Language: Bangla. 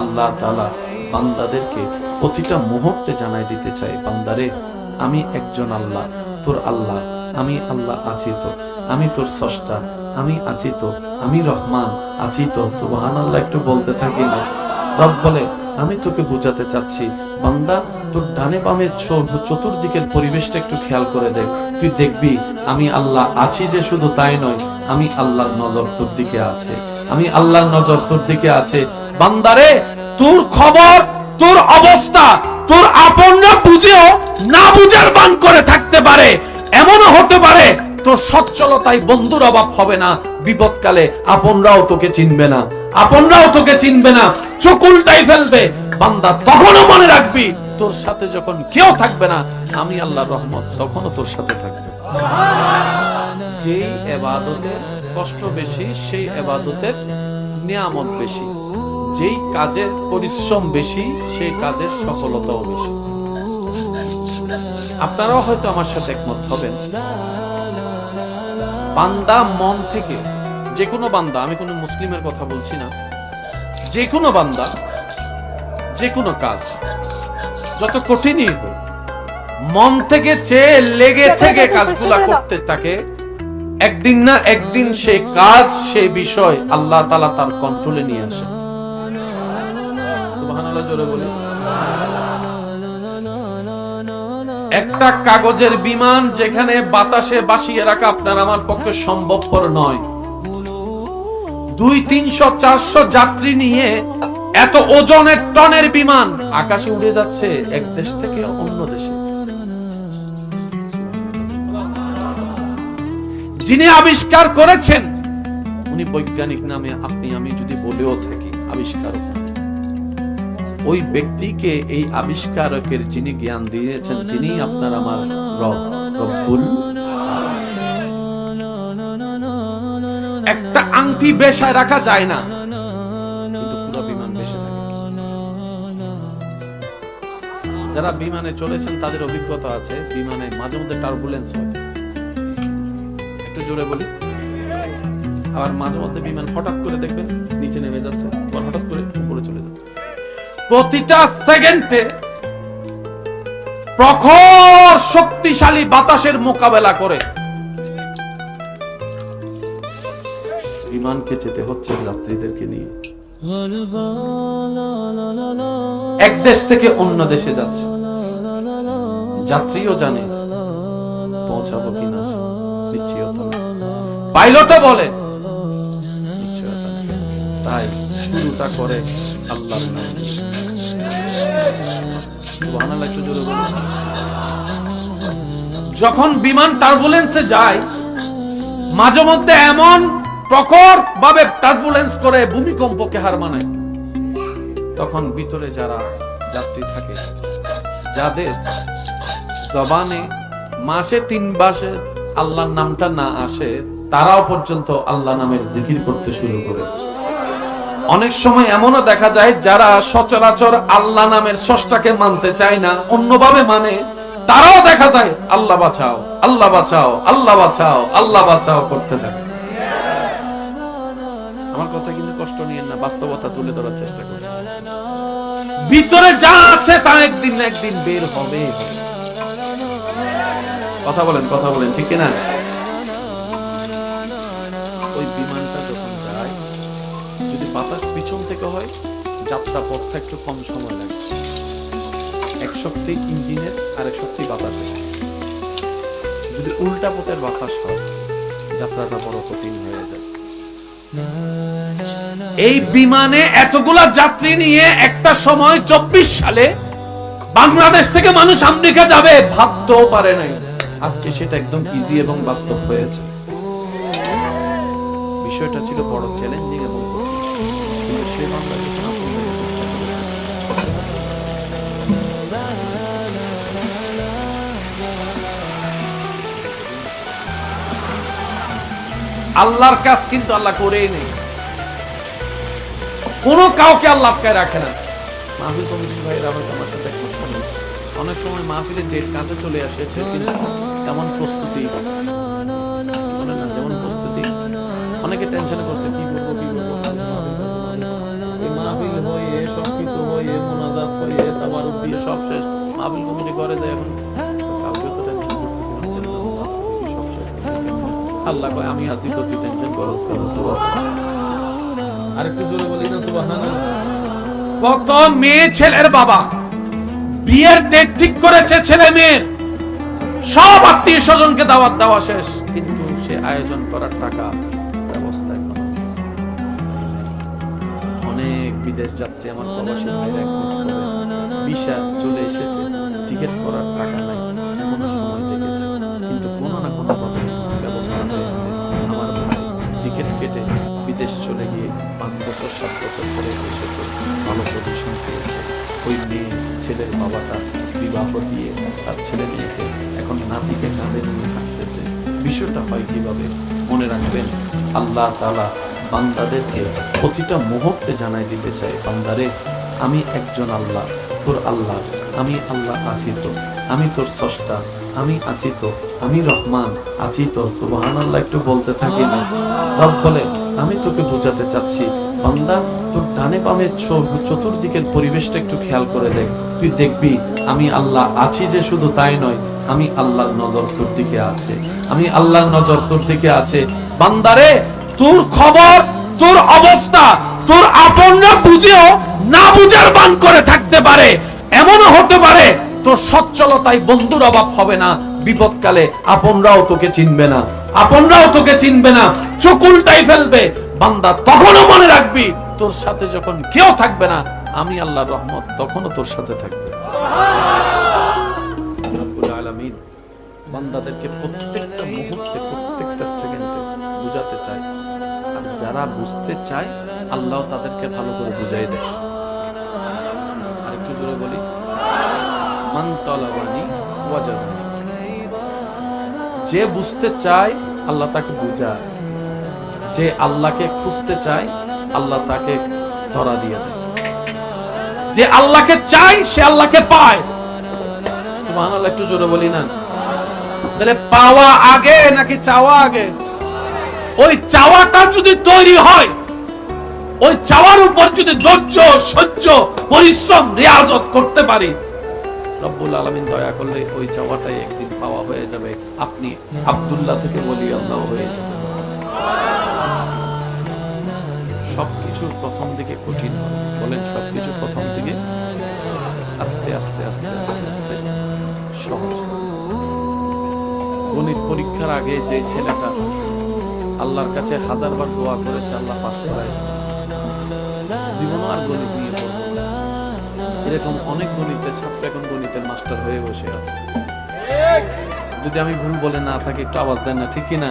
আল্লাহ তাআলা বান্দাদেরকে প্রতিটা মুহূর্তে জানাই দিতে চাই বান্দারে, আমি একজন আল্লাহ, তোর আল্লাহ, আমি আল্লাহ আছি তো আমি তোর স্রষ্টা, আমি আছি তো আমি রহমান আছি তো সুবহান আল্লাহ একটু বলতে থাকি না। রব বলে, আমি তোকে বোঝাতে চাচ্ছি, বান্দা, তোর ডানে বামে চতুর্দিকের পরিবেশটা একটু খেয়াল করে দেখ। তুই দেখবি, আমি আল্লাহ আছি যে শুধু তাই নয়, আমি আল্লাহর নজর তোর দিকে আছে, আমি আল্লাহর নজর তোর দিকে আছে বান্দারে, তোর খবর, তোর অবস্থা, তোর আপনরা বুঝেও না বুঝার বান করে থাকতে পারে। এমনও হতে পারে, তোর সচ্ছলতায় বন্ধুর অভাব হবে না, বিপদকালে আপনরাও তোকে চিনবে না। আপনরাও তোকে চিনবে না, চোখ উল্টাই ফেলবে। বান্দা তখনও মনে রাখবি, তোর সাথে যখন কেউ থাকবে না, আমি আল্লাহ রহমত, তখনও তোর সাথে থাকবে। যেই এবাদতের কষ্ট বেশি, সেই এবাদতের নিয়ামত বেশি। যেই কাজের পরিশ্রম বেশি সেই কাজের সফলতাও বেশি। আপনারাও হয়তো আমার সাথে একমত হবেন। বান্দা মন থেকে যে কোনো বান্দা আমি কোনো মুসলিমের কথা বলছি না যে কোনো বান্দা যে কোনো কাজ যত কঠিনই হোক মন থেকে চেয়ে লেগে থেকে কাজগুলা করতে থাকে একদিন না একদিন সে কাজ সে বিষয় আল্লাহ তালা তার কন্ট্রোলে নিয়ে আসে। জোরে বলি। একটা কাগজের বিমান যেখানে বাতাসে বাসিয়ে রাখা আপনার আমার পক্ষে সম্ভবপর নয়। দুই, তিনশো, চারশো যাত্রী নিয়ে এত ওজনের টনের বিমান আকাশে উড়ে যাচ্ছে এক দেশ থেকে অন্য দেশে। যিনি আবিষ্কার করেছেন, উনি বৈজ্ঞানিক নামে আপনি, আমি যদি বলেও থাকি, আবিষ্কারক। ওই ব্যক্তিকে, এই আবিষ্কারকের যিনি জ্ঞান দিয়েছেন তিনি আপনার আমার রব, রব্বুল একটা আংটি বেশায় রাখা যায় না। যারা বিমানে চলেছেন, তাদের অভিজ্ঞতা আছে, বিমানে মাঝে মধ্যে টার্বুলেন্স হয়। একটু জোরে বলি। আবার মাঝে মধ্যে বিমান হঠাৎ করে দেখবেন, নিচে নেমে যাচ্ছে। হঠাৎ প্রতিটা সেকেন্ডে প্রখর শক্তিশালী বাতাসের মোকাবেলা করে। বিমানকে যেতে হচ্ছে যাত্রীদেরকে নিয়ে। এক দেশ থেকে অন্য দেশে যাচ্ছে। যাত্রীও জানে পৌঁছাবো কিনা পাইলটও বলে তাই শুরুটা করে আল্লাহর নাম। সুবহানাল্লাহ, একটু জোরে বলুন। যখন বিমান টার্বুলেন্সে যায় মাঝে মধ্যে এমন প্রখর ভাবে টার্বুলেন্স করে ভূমিকম্পকে হার মানায়। তখন ভিতরে যারা যাত্রী থাকে, যাদের জবানে মাসে তিন মাসে আল্লাহর নামটা না আসে, তারাও পর্যন্ত আল্লাহ নামের জিকির করতে শুরু করে। অনেক সময় এমনও দেখা যায় যারা সচরাচর আল্লাহ নামের ষষ্ঠাকে মানতে চায় না অন্যভাবে মানে তারাও দেখা যায় আল্লাহ বাঁচাও আল্লাহ বাঁচাও আল্লাহ বাঁচাও আল্লাহ বাঁচাও করতে থাকে। আমার কথা কিন্তু কষ্ট নিয়ে না বাস্তবতা তুলে ধরার চেষ্টা করছি ভিতরে যা আছে তা একদিন না একদিন বের হবে। কথা বলেন কথা বলেন ঠিক না ওই বিমানটা হয়, যাত্রা পথটা একটু কম সময় লাগে। এক শক্তি ইঞ্জিনের আর এক শক্তি বাতাসের। যদি উল্টা পথের বাতাস হয়, যাত্রাটা বড় কঠিন হয়ে যায়। এই বিমানে এতগুলা যাত্রী নিয়ে একটা সময় চব্বিশ সালে বাংলাদেশ থেকে মানুষ আমেরিকা যাবে ভাবতেও পারে নাই। আজকে সেটা একদম ইজি এবং বাস্তব হয়েছে। বিষয়টা ছিল বড় চ্যালেঞ্জিং এবং বাংলাদেশ চেষ্টা। আল্লাহর কাজ কিন্তু আল্লাহ করেই নেই কোনো কাউকে আল্লাহ আটকায় রাখে না মাহফিল কমিটির ভাইরা হয়তো আমার সাথে একমত। অনেক সময় মাহফিলের ডেট কাছে চলে আসে কেমন প্রস্তুতি যেমন প্রস্তুতি অনেকে টেনশনে করছে কি করব কি করে। আল্লাহ কয়, আমি আছি তো তুই টেনশন করস করস আরেকটু জোরে বলি না, সুবহানাল্লাহ। কত মেয়ে ছেলের বাবা, বিয়ের ডেট ঠিক করেছে ছেলে মেয়ের। সব আত্মীয় স্বজনকে দাওয়াত দেওয়া শেষ। কিন্তু সে আয়োজন করার টাকা বিদেশ যাত্রী আমার প্রবাসী ভাইরা ভিসা চলে এসেছে, টিকিট করার টাকা নাই না বিদেশ চলে গিয়ে পাঁচ বছর, সাত বছর পরে এসেছে, ভালো ওই মেয়ে, ছেলের বাবাটা বিবাহ দিয়ে তার ছেলে মেয়েকে এখন নাতিকে কাঁধে নিয়ে বিষয়টা হয় কীভাবে? মনে রাখবেন, আল্লাহ তালা বান্দাদেরকে প্রতিটা মুহূর্তে জানাই দিতে চাই, বান্দারে, আমি একজন আল্লাহ, তোর আল্লাহ, আমি আল্লাহ আছি তো আমি তোর স্রষ্টা, আমি আছি তো আমি রহমান আছি তো সুবহান আল্লাহ একটু বলতে থাকি না। রব বলে, আমি তোকে বোঝাতে চাচ্ছি, বান্দা, তোর ডানে বামে চতুর্দিকের পরিবেশটা একটু খেয়াল করে দেখ। তুই দেখবি, আমি আল্লাহ আছি যে শুধু তাই নয়, আমি আল্লাহর নজর তোর দিকে আছে, আমি আল্লাহর নজর তোর দিকে আছে। বান্দারে তোর খবর, তোর অবস্থা, তোর আপনরা বুঝেও না বুঝার বান করে থাকতে পারে। এমনও হতে পারে, তোর সচ্ছলতায় বন্ধুর অভাব হবে না। বিপদকালে আপনরাও তোকে চিনবে না। আপনরাও তোকে চিনবে না। চকুলটাই ফেলবে। বান্দা, তখনও মনে রাখবি, তোর সাথে যখন কেউ থাকবে না, আমি আল্লাহ রহমত তখনও তোর সাথে থাকবে। বান্দাদেরকে প্রত্যেকটা যারা বুঝতে চায়, আল্লাহ তাদেরকে ভালো করে বুঝাই দেয়। আরেকটু জোরে বলি। যে বুঝতে চায়, আল্লাহ তাকে বুঝায়। যে আল্লাহকে খুঁজতে চায়, আল্লাহ তাকে ধরা দিয়ে দেয়। যে আল্লাহকে চায়, সে আল্লাহকে পায়। সুবহানাল্লাহ, একটু জোরে বলি না? তাহলে পাওয়া আগে নাকি চাওয়া আগে? ওই চাওয়াটা যদি তৈরি হয়, ওই চাওয়ার উপর যদি ধৈর্য, সহ্য, পরিশ্রম, রিয়াজত করতে পারি, রব্বুল আলামিন দয়া করলে ওই চাওয়াটাই একদিন পাওয়া হয়ে যাবে। আপনি আবদুল্লাহ থেকে বলি আল্লাহ হয়ে যাবে সবকিছুর প্রথম দিকে কঠিন বলেন সবকিছু প্রথম দিকে আস্তে আস্তে আস্তে আস্তে আস্তে সহজ গণিত পরীক্ষার আগে যে ছেলেটা আল্লাহর কাছে হাজারবার দোয়া করেছে, আল্লাহ পাশ করায়। জীবন আর গণিত নিয়ে এরকম অনেক গণিতের ছাত্র এখন গণিতের মাস্টার হয়ে বসে আছে। যদি আমি ভুল বলে না থাকি, একটু আওয়াজ দেন না, ঠিক কিনা?